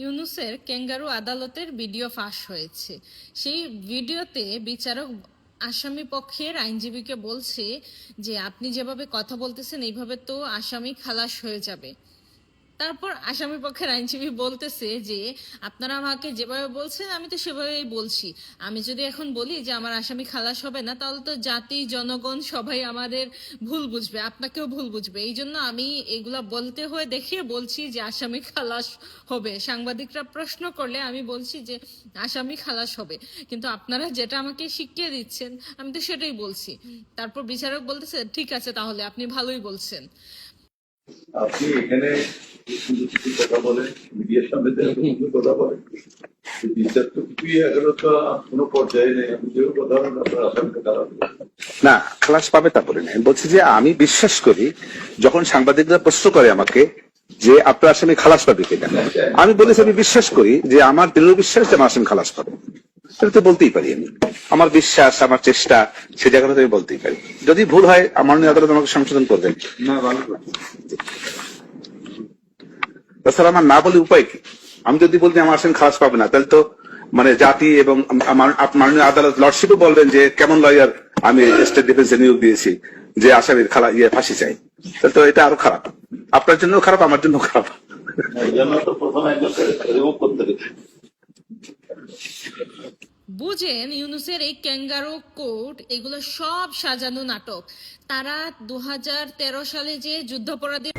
ইউনুসের কেঙ্গারু আদালতের ভিডিও ফাঁস হয়েছে। সেই ভিডিওতে বিচারক আসামি পক্ষের আইনজীবীকে বলছে যে, আপনি যেভাবে কথা বলতেছেন, এইভাবে তো আসামি খালাস হয়ে যাবে। তারপর আসামি পক্ষের আইনজীবী বলতেছে যে, আপনারা আমাকে যেভাবে বলছেন, আমি তো সেভাবেই বলছি। আমি যদি এখন বলি যে আমার আসামি খালাস হবে না, তাহলে তো জাতি, জনগণ সবাই আমাদের ভুল বুঝবে, আপনাকেও ভুল বুঝবে। এই জন্য আমি এগুলা বলতে হয়ে দেখিয়ে বলছি যে আসামি খালাস হবে। সাংবাদিকরা প্রশ্ন করলে আমি বলছি যে, আসামি খালাস হবে। কিন্তু আপনারা যেটা আমাকে শিখিয়ে দিচ্ছেন, আমি তো সেটাই বলছি। তারপর বিচারক বলতেছে, ঠিক আছে, তাহলে আপনি ভালোই বলছেন। আপনি এখানে কথা বলেন, মিডিয়ার সামনে কথা বলেন। খারাপ না খালাস পাবে আমি বলছি যে আমি বিশ্বাস করি, যখন সাংবাদিকরা প্রশ্ন করে আমাকে যে আপনার আসামি খালাস পাবে কিনা, আমি বলেছি আমি বিশ্বাস করি যে আমার দৃঢ় বিশ্বাস যে আমার আসামি খালাস পাবে। সেটা তো বলতেই পারি আমি। আমার বিশ্বাস আমার চেষ্টা সে জায়গাটা আমি বলতেই পারি। যদি ভুল হয় আমার নিয়ে আদালত আমাকে সংশোধন করবেন। না ভালো কথা। তাছাড়া আমার না বলে উপায় কি? আমি যদি বলতে আমার আসামি খালাস পাবে না তাহলে তো মানে জাতি এবং মাননীয় আদালত লর্ডশিপও বলবেন যে কেমন লয়ার আমি স্টেট ডিফেন্সে নিয়োগ দিয়েছি যে আসামির খালা ইয়ে ফাঁসি চাই। তাহলে তো এটা আরও খারাপ। আপনার জন্য খারাপ আমার জন্য খারাপ। তো প্রথম বুঝেন ইউনুসের এই ক্যাঙ্গারো কোর্ট এগুলো সব সাজানো নাটক। তারা দু হাজার তেরো সালে যে যুদ্ধাপরাধী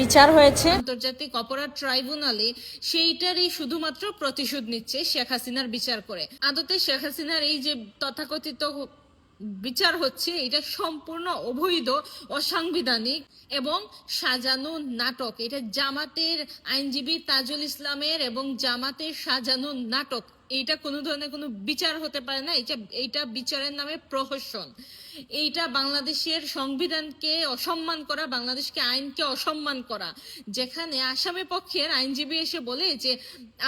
বিচার হয়েছে, আন্তর্জাতিক অপরাধ ট্রাইব্যুনালে সেইটারই শুধুমাত্র প্রতিশোধ নিচ্ছে শেখ হাসিনার বিচার করে। আদতে শেখ হাসিনার এই যে তথাকথিত বিচার হচ্ছে, এটা সম্পূর্ণ অবৈধ, অসাংবিধানিক এবং সাজানো নাটক। এটা জামাতের আইনজীবী তাজুল ইসলামের এবং জামাতের সাজানো নাটক। এইটা কোনো ধরনের কোনো বিচার হতে পারে না এটা এইটা বিচারের নামে প্রহসন। এইটা বাংলাদেশের সংবিধানকে অসম্মান করা, বাংলাদেশকে আইনকে অসম্মান করা। যেখানে আসামি পক্ষের আইনজীবী এসে বলে যে,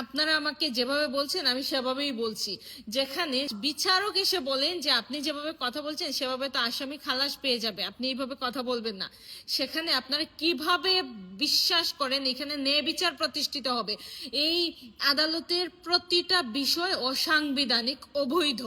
আপনারা আমাকে যেভাবে বলছেন, আমি সেভাবেই বলছি। যেখানে বিচারক এসে বলেন যে, আপনি যেভাবে কথা বলছেন, সেভাবে তো আসামি খালাস পেয়ে যাবে। আপনি এইভাবে কথা বলবেন না। সেখানে আপনারা কীভাবে বিশ্বাস করেন? এখানে ন্যায় বিচার প্রতিষ্ঠিত হবে। এই আদালতের প্রতিটা বিষয় অসাংবিধানিক অবৈধ।